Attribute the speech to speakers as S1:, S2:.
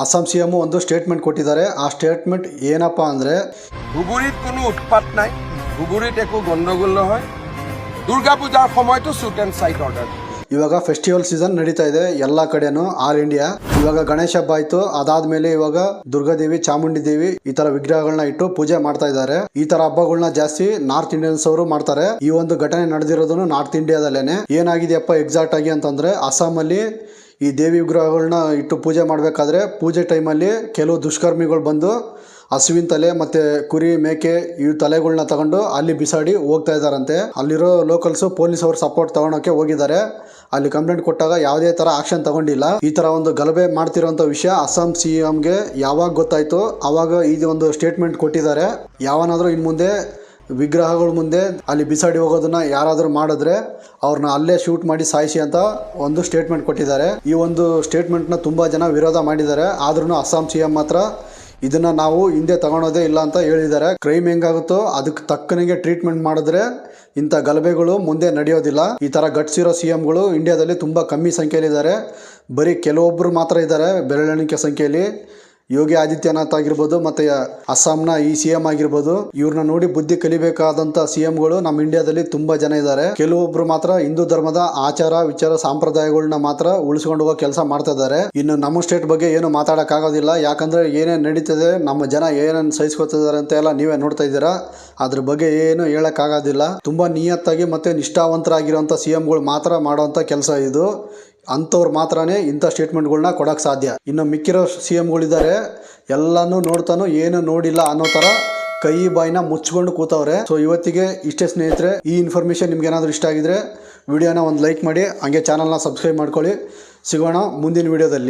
S1: Assam C M ಒಂದು statement ಕೊಟ್ಟಿದ್ದಾರೆ ಆ ಸ್ಟೇಟ್ಮೆಂಟ್ ಏನಪ್ಪಾ ಅಂದ್ರೆ
S2: ধুবুৰীত কোনো উৎপাত নাই ধুবুৰীত একো গণ্ডগোল নহয় দুৰ্গা পূজাৰ সময়তো শ্বুট এণ্ড চাইট অৰ্ডাৰ
S1: ಇವಾಗ ಫೆಸ್ಟಿವಲ್ ಸೀಸನ್ ನಡೀತಾ ಇದೆ ಎಲ್ಲಾ ಕಡೆನೂ ಆಲ್ ಇಂಡಿಯಾ ಇವಾಗ ಗಣೇಶ ಹಬ್ಬ ಆಯ್ತು ಅದಾದ್ಮೇಲೆ ಇವಾಗ ದುರ್ಗಾದೇವಿ ಚಾಮುಂಡಿ ದೇವಿ ಈ ತರ ವಿಗ್ರಹಗಳನ್ನ ಇಟ್ಟು ಪೂಜೆ ಮಾಡ್ತಾ ಇದ್ದಾರೆ ಈ ತರ ಹಬ್ಬಗಳನ್ನ ಜಾಸ್ತಿ ನಾರ್ತ್ ಇಂಡಿಯನ್ಸ್ ಅವರು ಮಾಡ್ತಾರೆ ಈ ಒಂದು ಘಟನೆ ನಡೆದಿರೋದನ್ನು ನಾರ್ತ್ ಇಂಡಿಯಾದಲ್ಲೇನೆ ಏನಾಗಿದೆಯಪ್ಪ ಎಕ್ಸಾಕ್ಟ್ ಆಗಿ ಅಂತಂದ್ರೆ ಅಸ್ಸಾಂ ಅಲ್ಲಿ ಈ ದೇವಿ ವಿಗ್ರಹಗಳನ್ನ ಇಟ್ಟು ಪೂಜೆ ಮಾಡಬೇಕಾದ್ರೆ ಪೂಜೆ ಟೈಮಲ್ಲಿ ಕೆಲವು ದುಷ್ಕರ್ಮಿಗಳು ಬಂದು ಹಸುವಿನ ತಲೆ ಮತ್ತೆ ಕುರಿ, ಮೇಕೆ ಈ ತಲೆಗಳನ್ನ ತಗೊಂಡು ಅಲ್ಲಿ ಬಿಸಾಡಿ ಹೋಗ್ತಾ ಇದ್ದಾರಂತೆ. ಅಲ್ಲಿರೋ ಲೋಕಲ್ಸ್ ಪೊಲೀಸ್ ಅವರು ಸಪೋರ್ಟ್ ತಗೊಳಕ್ಕೆ ಹೋಗಿದ್ದಾರೆ. ಅಲ್ಲಿ ಕಂಪ್ಲೇಂಟ್ ಕೊಟ್ಟಾಗ ಯಾವುದೇ ತರ ಆಕ್ಷನ್ ತಗೊಂಡಿಲ್ಲ. ಈ ತರ ಒಂದು ಗಲಭೆ ಮಾಡ್ತಿರೋಂಥ ವಿಷಯ ಅಸ್ಸಾಂ ಸಿ ಎಂಗೆ ಯಾವಾಗ ಗೊತ್ತಾಯ್ತು ಅವಾಗ ಇದು ಒಂದು ಸ್ಟೇಟ್ಮೆಂಟ್ ಕೊಟ್ಟಿದ್ದಾರೆ. ಯಾವನಾದರೂ ಇನ್ನು ಮುಂದೆ ವಿಗ್ರಹಗಳ ಮುಂದೆ ಅಲ್ಲಿ ಬಿಸಾಡಿ ಹೋಗೋದನ್ನ ಯಾರಾದರೂ ಮಾಡಿದ್ರೆ ಅವ್ರನ್ನ ಅಲ್ಲೇ ಶೂಟ್ ಮಾಡಿ ಸಾಯಿಸಿ ಅಂತ ಒಂದು ಸ್ಟೇಟ್ಮೆಂಟ್ ಕೊಟ್ಟಿದ್ದಾರೆ. ಈ ಒಂದು ಸ್ಟೇಟ್ಮೆಂಟ್ನ ತುಂಬ ಜನ ವಿರೋಧ ಮಾಡಿದ್ದಾರೆ. ಆದ್ರೂ ಅಸ್ಸಾಂ ಸಿ ಎಂ ಮಾತ್ರ ಇದನ್ನ ನಾವು ಹಿಂದೆ ತಗೊಳೋದೇ ಇಲ್ಲ ಅಂತ ಹೇಳಿದ್ದಾರೆ. ಕ್ರೈಮ್ ಹೆಂಗಾಗುತ್ತೋ ಅದಕ್ಕೆ ತಕ್ಕನಿಗೆ ಟ್ರೀಟ್ಮೆಂಟ್ ಮಾಡಿದ್ರೆ ಇಂಥ ಗಲಭೆಗಳು ಮುಂದೆ ನಡೆಯೋದಿಲ್ಲ. ಈ ಥರ ಗಟ್ಸಿರೋ ಸಿ ಎಂಗಳು ಇಂಡಿಯಾದಲ್ಲಿ ತುಂಬ ಕಮ್ಮಿ ಸಂಖ್ಯೆಯಲ್ಲಿದ್ದಾರೆ. ಬರೀ ಕೆಲವೊಬ್ಬರು ಮಾತ್ರ ಇದ್ದಾರೆ ಬೆರಳೆಣಿಕೆ ಸಂಖ್ಯೆಯಲ್ಲಿ. ಯೋಗಿ ಆದಿತ್ಯನಾಥ್ ಆಗಿರ್ಬೋದು, ಮತ್ತೆ ಅಸ್ಸಾಂನ ಈ ಸಿ ಎಂ ಆಗಿರ್ಬೋದು ಇವ್ರನ್ನ ನೋಡಿ ಬುದ್ಧಿ ಕಲಿಬೇಕಾದಂತ ಸಿ ಎಂಗಳು ನಮ್ಮ ಇಂಡಿಯಾದಲ್ಲಿ ತುಂಬಾ ಜನ ಇದ್ದಾರೆ. ಕೆಲವೊಬ್ರು ಮಾತ್ರ ಹಿಂದೂ ಧರ್ಮದ ಆಚಾರ, ವಿಚಾರ ಸಂಪ್ರದಾಯಗಳನ್ನ ಮಾತ್ರ ಉಳಿಸ್ಕೊಂಡು ಹೋಗೋ ಕೆಲಸ ಮಾಡ್ತಾ ಇದ್ದಾರೆ. ಇನ್ನು ನಮ್ಮ ಸ್ಟೇಟ್ ಬಗ್ಗೆ ಏನು ಮಾತಾಡಕ್ ಆಗೋದಿಲ್ಲ ಯಾಕಂದ್ರೆ ಏನೇನು ನಡೀತದೆ, ನಮ್ಮ ಜನ ಏನೇನು ಸಹಿಸ್ಕೊತಿದ್ದಾರೆ ಅಂತ ಎಲ್ಲ ನೀವೇ ನೋಡ್ತಾ ಇದ್ದೀರಾ. ಅದ್ರ ಬಗ್ಗೆ ಏನು ಹೇಳಕ್ ಆಗೋದಿಲ್ಲ ತುಂಬಾ ನಿಯತ್ತಾಗಿ ಮತ್ತೆ ನಿಷ್ಠಾವಂತರಾಗಿರುವಂತ ಸಿ ಗಳು ಮಾತ್ರ ಮಾಡುವಂತ ಕೆಲಸ ಇದು. ಅಂಥವ್ರು ಮಾತ್ರನೇ ಇಂಥ ಸ್ಟೇಟ್ಮೆಂಟ್ಗಳನ್ನ ಕೊಡೋಕ್ಕೆ ಸಾಧ್ಯ. ಇನ್ನು ಮಿಕ್ಕಿರೋ ಸಿ ಎಮ್ಗಳಿದ್ದಾರೆ ಎಲ್ಲನೂ ನೋಡ್ತಾನೋ ಏನು ನೋಡಿಲ್ಲ ಅನ್ನೋ ಥರ ಕೈ ಬಾಯಿನ ಮುಚ್ಕೊಂಡು ಕೂತವ್ರೆ. ಸೊ ಇವತ್ತಿಗೆ ಇಷ್ಟೇ ಸ್ನೇಹಿತರೆ, ಈ ಇನ್ಫಾರ್ಮೇಷನ್ ನಿಮ್ಗೆ ಏನಾದರೂ ಇಷ್ಟ ಆಗಿದ್ರೆ, ವಿಡಿಯೋನ ಒಂದು ಲೈಕ್ ಮಾಡಿ, ಹಂಗೆ ಚಾನಲ್ನ ಸಬ್ಸ್ಕ್ರೈಬ್ ಮಾಡ್ಕೊಳ್ಳಿ. ಸಿಗೋಣ ಮುಂದಿನ ವಿಡಿಯೋದಲ್ಲಿ.